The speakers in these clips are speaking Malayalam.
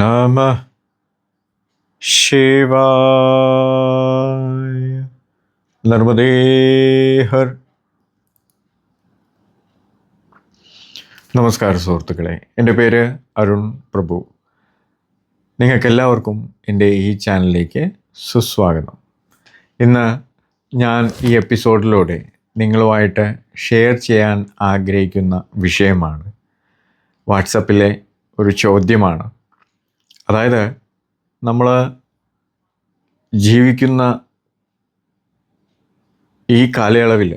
നമ ശിവായ നർമ്മദേ ഹർ നമസ്കാര സുഹൃത്തുക്കളെ എന്റെ പേര് അരുൺ പ്രഭു. നിങ്ങൾക്കെല്ലാവർക്കും എന്റെ ഈ ചാനലിലേക്ക് സുസ്വാഗതം. ഇന്ന് ഞാൻ ഈ എപ്പിസോഡിലൂടെ നിങ്ങളുമായിട്ട് ഷെയർ ചെയ്യാൻ ആഗ്രഹിക്കുന്ന വിഷയമാണ്. വാട്സപ്പിലെ ഒരു ചോദ്യമാണ്. അതായത് നമ്മൾ ജീവിക്കുന്ന ഈ കാലയളവിൽ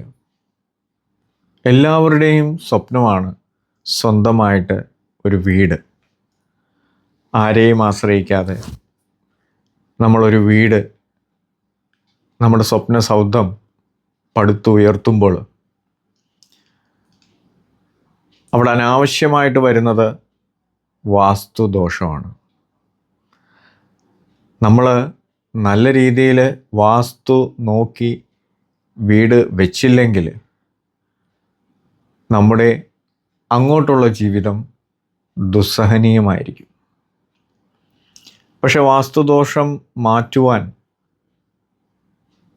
എല്ലാവരുടെയും സ്വപ്നമാണ് സ്വന്തമായിട്ട് ഒരു വീട്. ആരെയും ആശ്രയിക്കാതെ നമ്മളൊരു വീട് നമ്മുടെ സ്വപ്ന സൗധം പടുത്തുയർത്തുമ്പോൾ അവിടെ അനാവശ്യമായിട്ട് വരുന്നത് വാസ്തുദോഷമാണ്. നമ്മൾ നല്ല രീതിയിൽ വാസ്തു നോക്കി വീട് വെച്ചില്ലെങ്കിൽ നമ്മുടെ അങ്ങോട്ടുള്ള ജീവിതം ദുസ്സഹനീയമായിരിക്കും. പക്ഷെ വാസ്തുദോഷം മാറ്റുവാൻ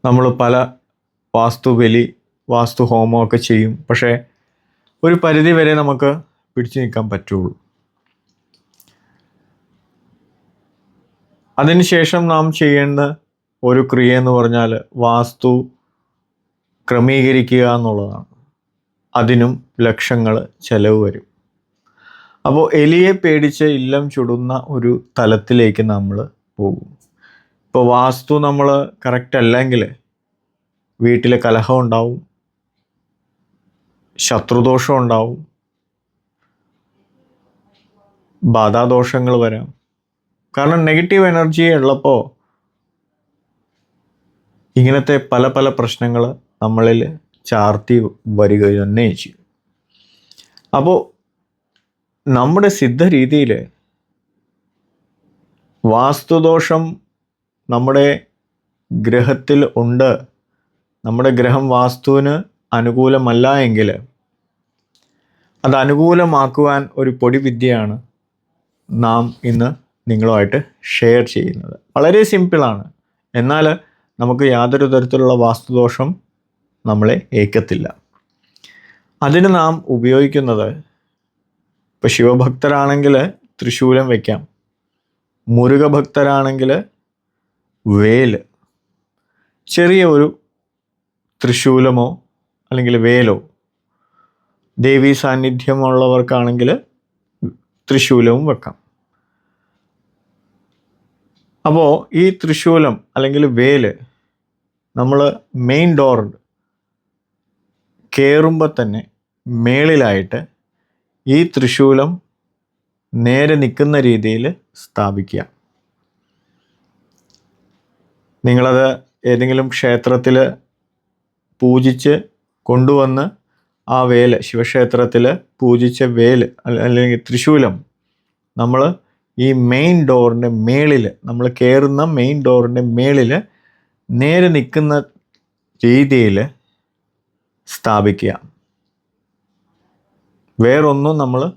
നമ്മൾ പല വാസ്തുബലി വാസ്തു ഹോമമൊക്കെ ചെയ്യും. പക്ഷേ ഒരു പരിധി വരെ നമുക്ക് പിടിച്ചു നിൽക്കാൻ പറ്റുള്ളൂ. അതിനുശേഷം നാം ചെയ്യേണ്ട ഒരു ക്രിയ എന്ന് പറഞ്ഞാൽ വാസ്തു ക്രമീകരിക്കുക എന്നുള്ളതാണ്. അതിനും ലക്ഷങ്ങൾ ചെലവ് വരും. അപ്പോൾ എലിയെ പേടിച്ച് ഇല്ലം ചുടുന്ന ഒരു തലത്തിലേക്ക് നമ്മൾ പോകും. ഇപ്പോൾ വാസ്തു നമ്മൾ കറക്റ്റ് അല്ലെങ്കിൽ വീട്ടിലെ കലഹം ഉണ്ടാവും ശത്രുദോഷം ഉണ്ടാവും ബാധാദോഷങ്ങൾ വരാം. കാരണം നെഗറ്റീവ് എനർജി ഉള്ളപ്പോൾ ഇങ്ങനത്തെ പല പല പ്രശ്നങ്ങൾ നമ്മളിൽ ചാർത്തി വരിക തന്നെ ചെയ്യും. അപ്പോൾ നമ്മുടെ സിദ്ധ രീതിയിൽ വാസ്തുദോഷം നമ്മുടെ ഗ്രഹത്തിൽ ഉണ്ട്. നമ്മുടെ ഗ്രഹം വാസ്തുവിന് അനുകൂലമല്ല എങ്കിൽ അത് അനുകൂലമാക്കുവാൻ ഒരു പൊടി വിദ്യയാണ് നാം ഇന്ന് നിങ്ങളുമായിട്ട് ഷെയർ ചെയ്യുന്നത്. വളരെ സിമ്പിളാണ് എന്നാൽ നമുക്ക് യാതൊരു തരത്തിലുള്ള വാസ്തുദോഷം നമ്മളെ ഏക്കത്തില്ല അതിന് നാം ഉപയോഗിക്കുന്നത് ഇപ്പോൾ ശിവഭക്തരാണെങ്കിൽ തൃശൂലം വയ്ക്കാം മുരുകഭക്തരാണെങ്കിൽ വേൽ ചെറിയ ഒരു തൃശൂലമോ അല്ലെങ്കിൽ വേലോ. ദേവീ സാന്നിധ്യമുള്ളവർക്കാണെങ്കിൽ തൃശൂലവും വെക്കാം. അപ്പോൾ ഈ തൃശൂലം അല്ലെങ്കിൽ വേൽ നമ്മൾ മെയിൻ ഡോർ കയറുമ്പോൾ തന്നെ മേളിലായിട്ട് ഈ തൃശൂലം നേരെ നിൽക്കുന്ന രീതിയിൽ സ്ഥാപിക്കുക. നിങ്ങളത് ഏതെങ്കിലും ക്ഷേത്രത്തിൽ പൂജിച്ച് കൊണ്ടുവന്ന് ആ വേൽ ശിവക്ഷേത്രത്തിൽ പൂജിച്ച വേൽ അല്ലെങ്കിൽ തൃശൂലം നമ്മൾ ഈ മെയിൻ ഡോറിന്റെ മേളിൽ നമ്മൾ കയറുന്ന മെയിൻ ഡോറിന്റെ മേളിൽ നേരെ നിൽക്കുന്ന രീതിയിൽ സ്ഥാപിക്കുക. വേറൊന്നും നമ്മൾ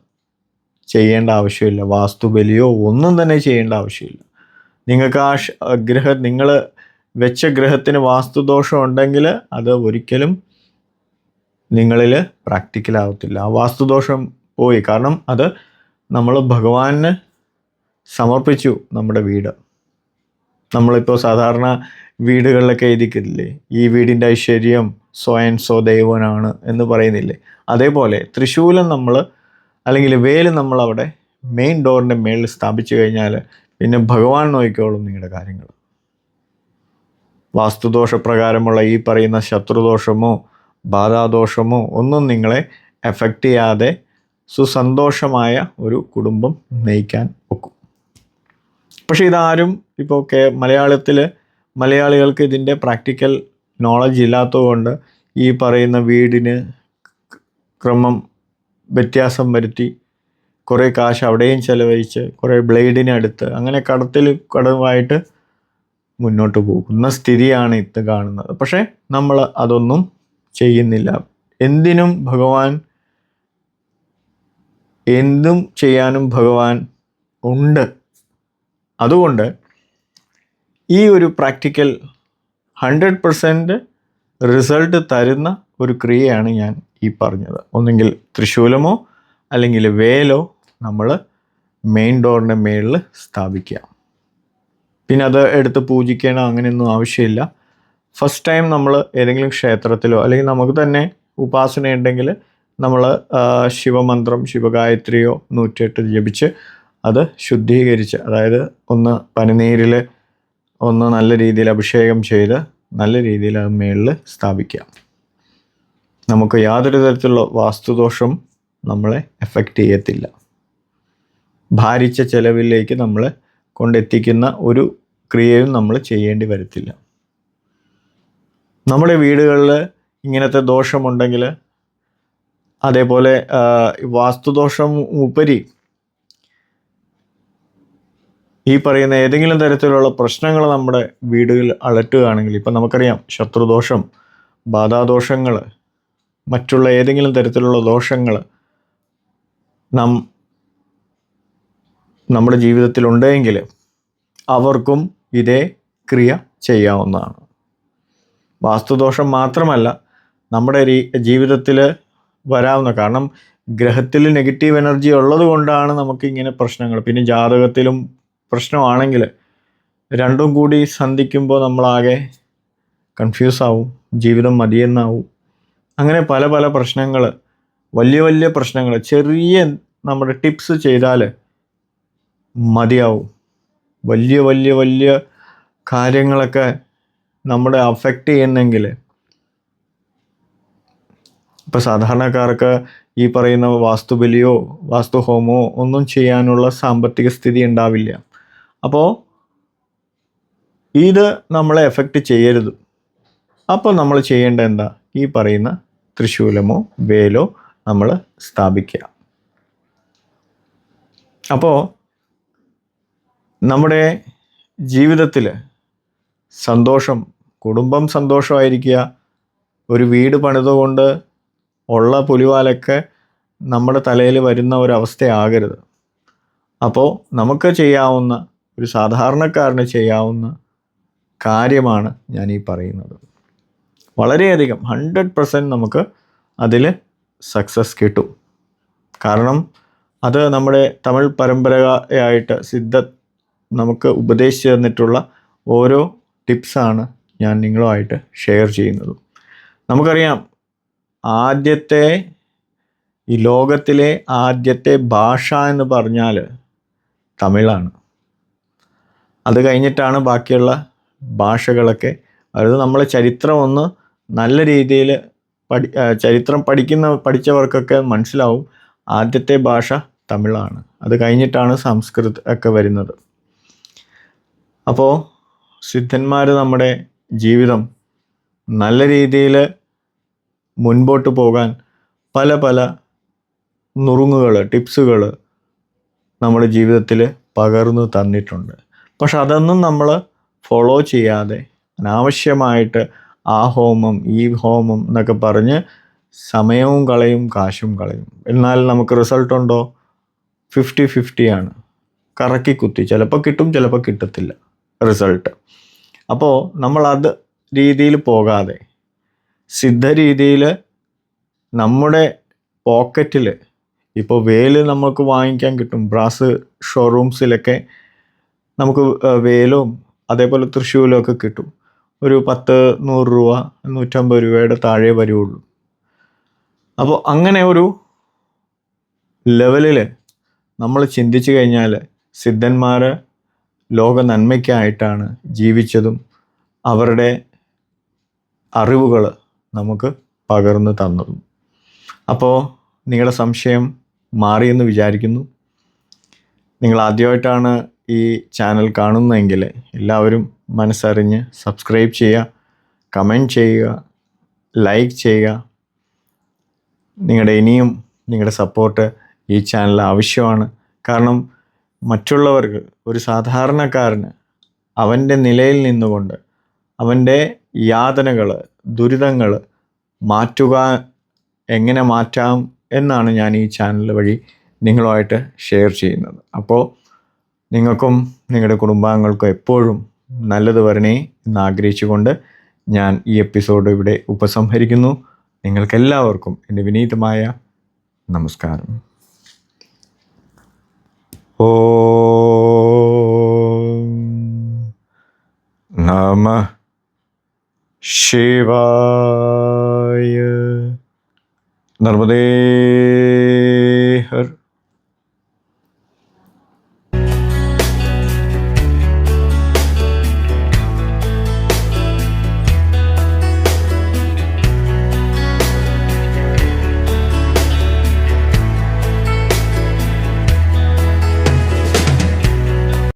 ചെയ്യേണ്ട ആവശ്യമില്ല. വാസ്തുബലിയോ ഒന്നും തന്നെ ചെയ്യേണ്ട ആവശ്യമില്ല. നിങ്ങൾക്ക് ആ ഗ്രഹ നിങ്ങൾ വെച്ച ഗ്രഹത്തിന് വാസ്തുദോഷം ഉണ്ടെങ്കിൽ അത് ഒരിക്കലും നിങ്ങളിൽ പ്രാക്ടിക്കലാവത്തില്ല. ആ വാസ്തുദോഷം പോയി. കാരണം അത് നമ്മൾ ഭഗവാന് സമർപ്പിച്ചു നമ്മുടെ വീട്. നമ്മളിപ്പോൾ സാധാരണ വീടുകളിലൊക്കെ എഴുതിക്കില്ലേ? ഈ വീടിന്റെ ഐശ്വര്യം സ്വയം സോ ദൈവനാണ് എന്ന് പറയുന്നില്ലേ? അതേപോലെ തൃശ്ശൂലം നമ്മൾ അല്ലെങ്കിൽ വേൽ നമ്മൾ അവിടെ മെയിൻ ഡോറിന്റെ മേളിൽ സ്ഥാപിച്ചു കഴിഞ്ഞാൽ പിന്നെ ഭഗവാൻ നോക്കിക്കോളും നിങ്ങളുടെ കാര്യങ്ങൾ. വാസ്തുദോഷപ്രകാരമുള്ള ഈ പറയുന്ന ശത്രുദോഷമോ ബാധാദോഷമോ ഒന്നും നിങ്ങളെ എഫക്റ്റ് ചെയ്യാതെ സുസന്തോഷമായ ഒരു കുടുംബം നയിക്കാൻ ഒക്കും. പക്ഷേ ഇതാരും ഇപ്പോൾ കേ മലയാളത്തിൽ മലയാളികൾക്ക് ഇതിന്റെ പ്രാക്ടിക്കൽ നോളജ് ഇല്ലാത്തതുകൊണ്ട് ഈ പറയുന്ന വീടിന് ക്രമം വ്യത്യാസം വരുത്തി കുറേ കാശ് അവിടെയും ചിലവഴിച്ച് കുറേ ബ്ലേഡിനടുത്ത് അങ്ങനെ കടത്തിൽ കടവായിട്ട് മുന്നോട്ട് പോകുന്ന സ്ഥിതിയാണ് ഇത് കാണുന്നത്. പക്ഷേ നമ്മൾ അതൊന്നും ചെയ്യുന്നില്ല. എന്തിനും ഭഗവാൻ എന്തും ചെയ്യാനും ഭഗവാൻ ഉണ്ട്. അതുകൊണ്ട് ഈ ഒരു പ്രാക്ടിക്കൽ ഹൺഡ്രഡ് പെർസെന്റ് റിസൾട്ട് തരുന്ന ഒരു ക്രിയയാണ് ഞാൻ ഈ പറഞ്ഞത്. ഒന്നെങ്കിൽ തൃശൂലമോ അല്ലെങ്കിൽ വേലോ നമ്മൾ മെയിൻ ഡോറിന്റെ മേളിൽ സ്ഥാപിക്കുക. പിന്നെ അത് എടുത്ത് പൂജിക്കണം അങ്ങനെയൊന്നും ആവശ്യമില്ല. ഫസ്റ്റ് ടൈം നമ്മൾ ഏതെങ്കിലും ക്ഷേത്രത്തിലോ അല്ലെങ്കിൽ നമുക്ക് തന്നെ ഉപാസന ഉണ്ടെങ്കിൽ നമ്മൾ ശിവമന്ത്രം ശിവഗായത്രിയോ നൂറ്റിയെട്ട് ജപിച്ച് അത് ശുദ്ധീകരിച്ച് അതായത് ഒന്ന് പനിനീരിൽ ഒന്ന് നല്ല രീതിയിൽ അഭിഷേകം ചെയ്ത് നല്ല രീതിയിൽ അത് മേളിൽ സ്ഥാപിക്കാം. നമുക്ക് യാതൊരു തരത്തിലുള്ള വാസ്തുദോഷം നമ്മളെ എഫക്റ്റ് ചെയ്യത്തില്ല. ഭാരിച്ച ചെലവിലേക്ക് നമ്മൾ കൊണ്ടെത്തിക്കുന്ന ഒരു ക്രിയയും നമ്മൾ ചെയ്യേണ്ടി വരത്തില്ല. നമ്മുടെ വീടുകളിൽ ഇങ്ങനത്തെ ദോഷമുണ്ടെങ്കിൽ അതേപോലെ വാസ്തുദോഷം ഉപരി ഈ പറയുന്ന ഏതെങ്കിലും തരത്തിലുള്ള പ്രശ്നങ്ങൾ നമ്മുടെ വീടുകളിൽ അലട്ടുകയാണെങ്കിൽ ഇപ്പം നമുക്കറിയാം ശത്രുദോഷം ബാധാദോഷങ്ങൾ മറ്റുള്ള ഏതെങ്കിലും തരത്തിലുള്ള ദോഷങ്ങൾ നാം നമ്മുടെ ജീവിതത്തിൽ ഉണ്ടെങ്കിൽ അവർക്കും ഇതേ ക്രിയ ചെയ്യാവുന്നതാണ്. വാസ്തുദോഷം മാത്രമല്ല നമ്മുടെ ജീവിതത്തിൽ വരാവുന്ന കാരണം ഗ്രഹത്തിൽ നെഗറ്റീവ് എനർജി ഉള്ളത് കൊണ്ടാണ് നമുക്ക് ഇങ്ങനെ പ്രശ്നങ്ങൾ. പിന്നെ ജാതകത്തിലും പ്രശ്നമാണെങ്കിൽ രണ്ടും കൂടി സന്ധിക്കുമ്പോൾ നമ്മളാകെ കൺഫ്യൂസ് ആവും ജീവിതം മതിയെന്നാവും. അങ്ങനെ പല പല പ്രശ്നങ്ങൾ വലിയ വലിയ പ്രശ്നങ്ങൾ ചെറിയ നമ്മുടെ ടിപ്സ് ചെയ്താൽ മതിയാവും. വലിയ വലിയ വലിയ കാര്യങ്ങളൊക്കെ നമ്മളെ അഫക്റ്റ് ചെയ്യുന്നെങ്കിൽ ഇപ്പം സാധാരണക്കാർക്ക് ഈ പറയുന്ന വാസ്തുബലിയോ വാസ്തുഹോമോ ഒന്നും ചെയ്യാനുള്ള സാമ്പത്തിക സ്ഥിതി ഉണ്ടാവില്ല. അപ്പോൾ ഇത് നമ്മളെ എഫക്റ്റ് ചെയ്യരുത്. അപ്പോൾ നമ്മൾ ചെയ്യേണ്ട എന്താ? ഈ പറയുന്ന തൃശൂലമോ വേലോ നമ്മൾ സ്ഥാപിക്കുക. അപ്പോൾ നമ്മുടെ ജീവിതത്തിൽ സന്തോഷം കുടുംബം സന്തോഷമായിരിക്കുക ഒരു വീട് പണിതുകൊണ്ട് ഉള്ള പുലിവാലൊക്കെ നമ്മുടെ തലയിൽ വരുന്ന ഒരവസ്ഥയാകരുത് അപ്പോൾ നമുക്ക് ചെയ്യാവുന്ന ഒരു സാധാരണക്കാരന് ചെയ്യാവുന്ന കാര്യമാണ് ഞാൻ ഈ പറയുന്നത്. വളരെയധികം ഹൺഡ്രഡ് പെർസെന്റ് നമുക്ക് അതിൽ സക്സസ് കിട്ടും. കാരണം അത് നമ്മുടെ തമിഴ് പരമ്പരയായിട്ട് സിദ്ധ നമുക്ക് ഉപദേശിച്ചു തന്നിട്ടുള്ള ഓരോ ടിപ്സാണ് ഞാൻ നിങ്ങളുമായിട്ട് ഷെയർ ചെയ്യുന്നത്. നമുക്കറിയാം ആദ്യത്തെ ഈ ലോകത്തിലെ ആദ്യത്തെ ഭാഷ എന്ന് പറഞ്ഞാൽ തമിഴാണ്. അത് കഴിഞ്ഞിട്ടാണ് ബാക്കിയുള്ള ഭാഷകളൊക്കെ. അതായത് നമ്മളെ ചരിത്രം ഒന്ന് നല്ല രീതിയിൽ പഠി ചരിത്രം പഠിക്കുന്ന പഠിച്ചവർക്കൊക്കെ മനസ്സിലാവും ആദ്യത്തെ ഭാഷ തമിഴാണ്. അത് കഴിഞ്ഞിട്ടാണ് സംസ്കൃത് ഒക്കെ വരുന്നത്. അപ്പോൾ സിദ്ധന്മാർ നമ്മുടെ ജീവിതം നല്ല രീതിയിൽ മുൻപോട്ട് പോകാൻ പല പല നുറുങ്ങുകൾ ടിപ്സുകൾ നമ്മുടെ ജീവിതത്തിൽ പകർന്നു തന്നിട്ടുണ്ട്. പക്ഷെ അതൊന്നും നമ്മൾ ഫോളോ ചെയ്യാതെ അനാവശ്യമായിട്ട് ആ ഹോമം ഈ ഹോമം എന്നൊക്കെ പറഞ്ഞ് സമയവും കളയും കാശും കളയും. എന്നാൽ നമുക്ക് റിസൾട്ട് ഉണ്ടോ? ഫിഫ്റ്റി ഫിഫ്റ്റിയാണ് കറക്കി കുത്തി. ചിലപ്പോൾ കിട്ടും ചിലപ്പോൾ കിട്ടത്തില്ല റിസൾട്ട് അപ്പോൾ നമ്മൾ അത് രീതിയിൽ പോകാതെ സിദ്ധ രീതിയിൽ നമ്മുടെ പോക്കറ്റിൽ ഇപ്പോൾ വേൽ നമുക്ക് വാങ്ങിക്കാൻ കിട്ടും ബ്രാസ് ഷോറൂംസിലൊക്കെ നമുക്ക് വേലവും അതേപോലെ തൃശ്ശൂലും ഒക്കെ കിട്ടും. ഒരു പത്ത് നൂറ് രൂപ നൂറ്റമ്പത് രൂപയുടെ താഴെ വരുള്ളൂ അപ്പോൾ അങ്ങനെ ഒരു ലെവലിൽ നമ്മൾ ചിന്തിച്ചു കഴിഞ്ഞാൽ സിദ്ധന്മാർ ലോക നന്മയ്ക്കായിട്ടാണ് ജീവിച്ചതും അവരുടെ അറിവുകൾ നമുക്ക് പകർന്നു തന്നതും. അപ്പോൾ നിങ്ങളുടെ സംശയം മാറിയെന്ന് വിചാരിക്കുന്നു. നിങ്ങൾ ആദ്യമായിട്ടാണ് ഈ ചാനൽ കാണുന്നതെങ്കിൽ എല്ലാവരും മനസ്സറിഞ്ഞ് സബ്സ്ക്രൈബ് ചെയ്യുക കമന്റ് ചെയ്യുക ലൈക്ക് ചെയ്യുക. നിങ്ങളുടെ ഇനിയും നിങ്ങളുടെ സപ്പോർട്ട് ഈ ചാനൽ ആവശ്യമാണ്. കാരണം മറ്റുള്ളവർക്ക് ഒരു സാധാരണക്കാരന് അവന്റെ നിലയിൽ നിന്നുകൊണ്ട് അവന്റെ യാതനകൾ ദുരിതങ്ങൾ മാറ്റുക എങ്ങനെ മാറ്റാം എന്നാണ് ഞാൻ ഈ ചാനൽ വഴി നിങ്ങളുമായിട്ട് ഷെയർ ചെയ്യുന്നത്. അപ്പോൾ നിങ്ങൾക്കും നിങ്ങളുടെ കുടുംബാംഗങ്ങൾക്കും എപ്പോഴും നല്ലത് വരണേ എന്ന് ആഗ്രഹിച്ചുകൊണ്ട് ഞാൻ ഈ എപ്പിസോഡ് ഇവിടെ ഉപസംഹരിക്കുന്നു. നിങ്ങൾക്കെല്ലാവർക്കും എന്റെ വിനീതമായ നമസ്കാരം. ഓ നമ ശിവായ. നർമ്മദേ